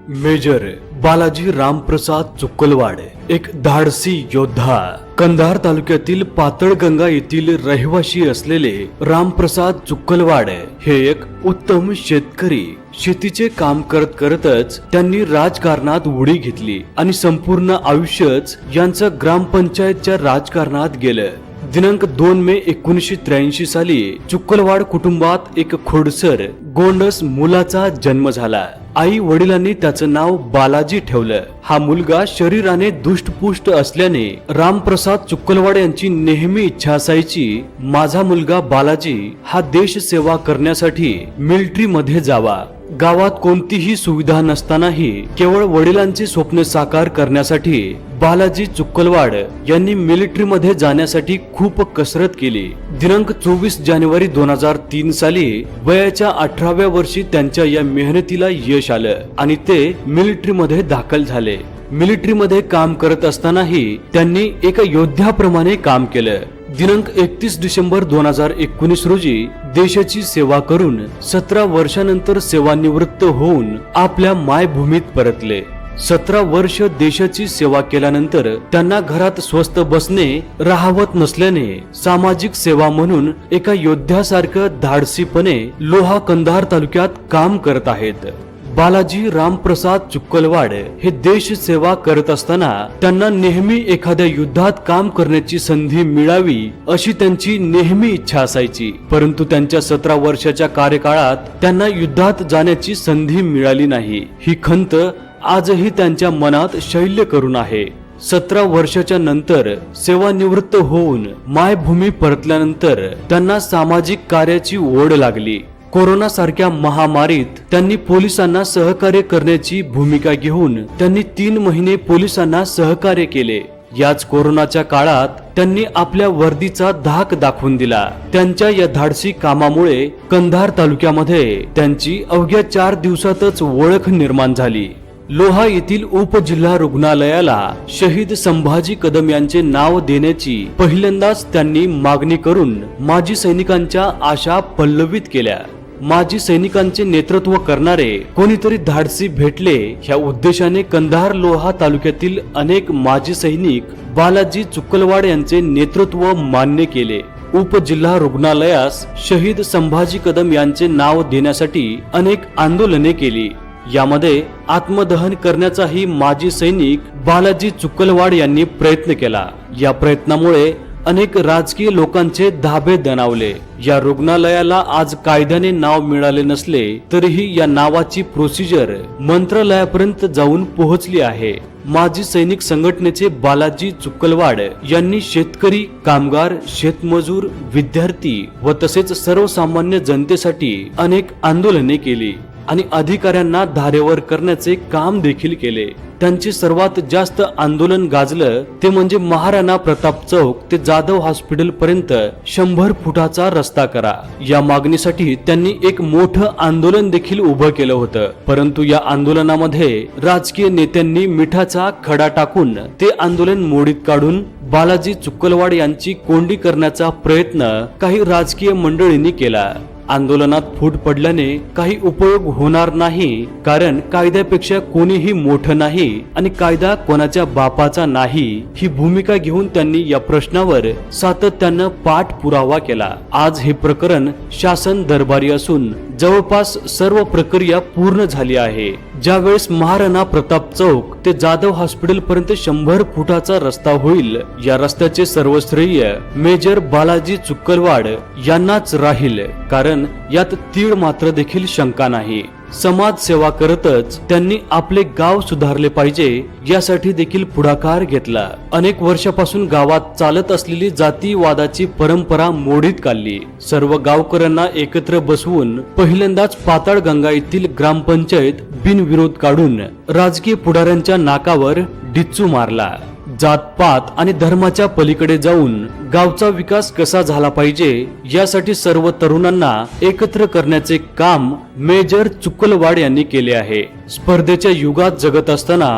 Major Balaji Ramprasad चुक्कलवाड एक धाडसी योद्धा. कंधार तालुक्यातील पातळगंगा येथील रहिवाशी असलेले रामप्रसाद चुक्कलवाड हे एक उत्तम शेतकरी. शेतीचे काम करत करतच त्यांनी राजकारणात उडी घेतली आणि संपूर्ण आयुष्यच यांचं ग्रामपंचायतच्या राजकारणात गेलं. दिनांक दोन मे एकोणीसशे त्र्याऐंशी साली चुक्कलवाड कुटुंबात एक खोडसर गोंडस मुलाचा जन्म झाला. आई वडिलांनी त्याचं नाव बालाजी ठेवलं. हा मुलगा शरीराने दुष्टपुष्ट असल्याने रामप्रसाद चुक्कलवाड यांची नेहमी इच्छा असायची माझा मुलगा बालाजी हा देश सेवा करण्यासाठी मिलिटरी मध्ये जावा. गावात कोणतीही सुविधा नसतानाही केवळ वडिलांचे स्वप्न साकार करण्यासाठी बालाजी चुक्कलवाड यांनी मिलिटरीमध्ये जाण्यासाठी खूप कसरत केली. दिनांक चोवीस जानेवारी दोन हजार तीन साली वयाच्या अठराव्या वर्षी त्यांच्या या मेहनतीला यश आलं आणि ते मिलिटरीमध्ये दाखल झाले. मिलिटरीमध्ये काम करत असतानाही त्यांनी एका योद्ध्याप्रमाणे काम केलं. दिनांक एकतीस डिसेंबर दोन हजार एकोणीस रोजी देशाची सेवा करून सतरा वर्षानंतर सेवानिवृत्त होऊन आपल्या मायभूमीत परतले. सतरा वर्ष देशाची सेवा केल्यानंतर त्यांना घरात स्वस्त बसणे राहवत नसल्याने सामाजिक सेवा म्हणून एका योद्ध्यासारखं धाडसीपणे लोहा कंधार तालुक्यात काम करत आहेत. बालाजी रामप्रसाद चुक्कलवाड हे देश सेवा करत असताना त्यांना नेहमी एखाद्या युद्धात काम करण्याची संधी मिळावी अशी त्यांची नेहमी इच्छा असायची. परंतु त्यांच्या सतरा वर्षाच्या कार्यकाळात त्यांना युद्धात जाण्याची संधी मिळाली नाही. ही खंत आजही त्यांच्या मनात शैल्य करून आहे. सतरा वर्षाच्या नंतर सेवानिवृत्त होऊन मायभूमी परतल्यानंतर त्यांना सामाजिक कार्याची ओढ लागली. कोरोना सारख्या महामारीत त्यांनी पोलिसांना सहकार्य करण्याची भूमिका घेऊन त्यांनी तीन महिने पोलिसांना सहकार्य केले. याच कोरोनाच्या काळात त्यांनी आपल्या वर्दीचा धाक दाखवून दिला. त्यांच्या या धाडसी कामामुळे कंधार तालुक्यामध्ये त्यांची अवघ्या चार दिवसातच ओळख निर्माण झाली. लोहा येथील उपजिल्हा रुग्णालयाला शहीद संभाजी कदम यांचे नाव देण्याची पहिल्यांदाच त्यांनी मागणी करून माजी सैनिकांच्या आशा पल्लवित केल्या. माजी सैनिकांचे नेतृत्व करणारे कोणीतरी धाडसी भेटले ह्या उद्देशाने कंधार लोहा तालुक्यातील अनेक माजी सैनिक बालाजी चुक्कलवाड यांचे नेतृत्व मान्य केले. उपजिल्हा रुग्णालयास शहीद संभाजी कदम यांचे नाव देण्यासाठी अनेक आंदोलने केली. यामध्ये आत्मदहन करण्याचाही माजी सैनिक बालाजी चुक्कलवाड यांनी प्रयत्न केला. या प्रयत्नामुळे अनेक राजकीय लोकांचे धाबे दणावले. या रुग्णालयाला आज कायद्याने नाव मिळाले नसले तरीही या नावाची प्रोसिजर मंत्रालयापर्यंत जाऊन पोहोचली आहे. माजी सैनिक संघटनेचे बालाजी चुक्कलवाड यांनी शेतकरी कामगार शेतमजूर विद्यार्थी व तसेच सर्वसामान्य जनतेसाठी अनेक आंदोलने केली. आणि अधिकाऱ्यांना धारेवर करण्याचे काम देखील केले. त्यांचे सर्वात जास्त आंदोलन गाजलं ते म्हणजे महाराणा प्रताप चौक ते जाधव हॉस्पिटल पर्यंत शंभर फुटाचा रस्ता करा. या मागणीसाठी त्यांनी एक मोठं आंदोलन देखील उभं केलं होतं. परंतु या आंदोलनामध्ये राजकीय नेत्यांनी मिठाचा खडा टाकून ते आंदोलन मोडीत काढून बालाजी चुक्कलवाड यांची कोंडी करण्याचा प्रयत्न काही राजकीय मंडळींनी केला. आंदोलनात फूट पडल्याने काही उपयोग होणार नाही कारण कायद्यापेक्षा कोणीही मोठं नाही आणि कायदा कोणाच्या बापाचा नाही ही भूमिका घेऊन त्यांनी या प्रश्नावर सातत्यानं पाठपुरावा केला. आज हे प्रकरण शासन दरबारी असून जवळपास सर्व प्रक्रिया पूर्ण झाली आहे. ज्यावेळेस महाराणा प्रताप चौक ते जाधव हॉस्पिटल पर्यंत शंभर फुटाचा रस्ता होईल या रस्त्याचे सर्व श्रेय मेजर बालाजी चुक्कलवाड यांनाच राहील. कारण यात तीळ मात्र देखील शंका नाही. समाजसेवा करतच त्यांनी आपले गाव सुधारले पाहिजे यासाठी देखील पुढाकार घेतला. अनेक वर्षापासून गावात चालत असलेली जातीवादाची परंपरा मोडीत काढली. सर्व गावकऱ्यांना एकत्र बसवून पहिल्यांदाच पाताळगंगा येथील ग्रामपंचायत बिनविरोध काढून राजकीय पुढाऱ्यांच्या नाकावर डिच्चू मारला. जातपात आणि धर्माच्या पलीकडे जाऊन गावचा विकास कसा झाला पाहिजे यासाठी सर्व तरुणांना एकत्र करण्याचे काम मेजर चुक्कलवाड यांनी केले आहे. स्पर्धेच्या युगात जगत असताना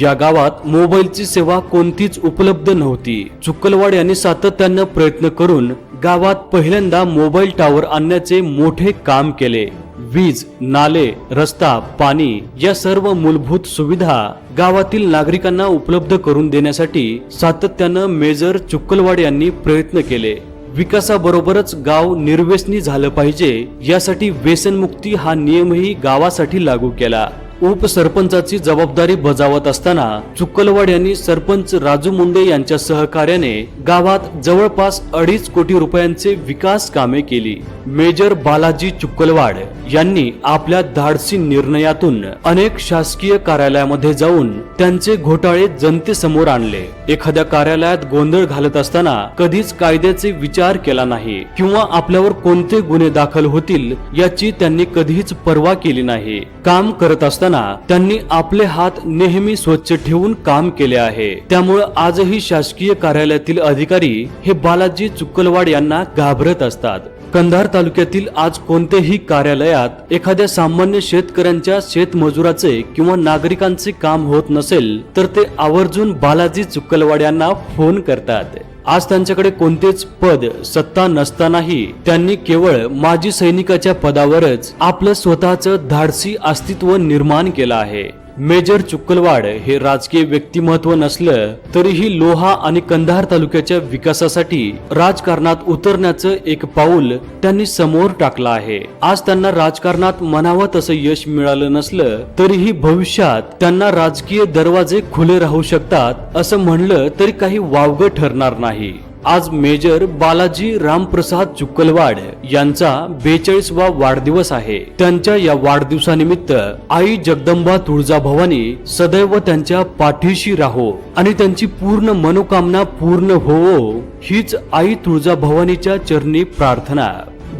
या गावात मोबाईलची सेवा कोणतीच उपलब्ध नव्हती. चुक्कलवाड यांनी सातत्यानं प्रयत्न करून गावात पहिल्यांदा मोबाईल टॉवर आणण्याचे मोठे काम केले. वीज नाले रस्ता पाणी या सर्व मूलभूत सुविधा गावातील नागरिकांना उपलब्ध करून देण्यासाठी सातत्यानं मेजर चुक्कलवाड यांनी प्रयत्न केले. विकासाबरोबरच गाव निर्व्यसनी झालं पाहिजे यासाठी व्यसनमुक्ती हा नियमही गावासाठी लागू केला. उपसरपंचाची जबाबदारी बजावत असताना चुक्कलवाड यांनी सरपंच राजू मुंडे यांच्या सहकार्याने गावात जवळपास अडीच कोटी रुपयांचे विकास कामे केली. मेजर बालाजी चुक्कलवाड यांनी आपल्या धाडसी निर्णयातून अनेक शासकीय कार्यालयामध्ये जाऊन त्यांचे घोटाळे जनतेसमोर आणले. एखाद्या कार्यालयात गोंधळ घालत असताना कधीच कायद्याचे विचार केला नाही किंवा आपल्यावर कोणते गुन्हे दाखल होतील याची त्यांनी कधीच पर्वा केली नाही. काम करत असताना त्यांनी आपले हात नेहमी स्वच्छ ठेवून काम केले आहे. त्यामुळे आजही शासकीय कार्यालयातील अधिकारी हे बालाजी चुक्कलवाड यांना घाबरत असतात. कंधार तालुक्यातील आज कोणत्याही कार्यालयात एखाद्या सामान्य शेतकऱ्यांच्या शेतमजुराचे किंवा नागरिकांचे काम होत नसेल तर ते आवर्जून बालाजी चुक्कलवाड्यांना फोन करतात. आज त्यांच्याकडे कोणतेच पद सत्ता नसतानाही त्यांनी केवळ माजी सैनिकाच्या पदावरच आपलं स्वतःचं धाडसी अस्तित्व निर्माण केलं आहे. मेजर चुक्कलवाड हे राजकीय व्यक्तिमत्व नसलं तरीही लोहा आणि कंधार तालुक्याच्या विकासासाठी राजकारणात उतरण्याचं एक पाऊल त्यांनी समोर टाकलं आहे. आज त्यांना राजकारणात म्हणावं तसं यश मिळालं नसलं तरीही भविष्यात त्यांना राजकीय दरवाजे खुले राहू शकतात असं म्हणलं तरी काही वावगं ठरणार नाही. आज मेजर बालाजी रामप्रसाद चुक्कलवाड यांचा बेचाळीसवा वाढदिवस आहे. त्यांच्या या वाढदिवसानिमित्त आई जगदंबा तुळजाभवानी सदैव त्यांच्या पाठीशी राहो आणि त्यांची पूर्ण मनोकामना पूर्ण होवो हीच आई तुळजाभवानीच्या चरणी प्रार्थना.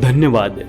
धन्यवाद.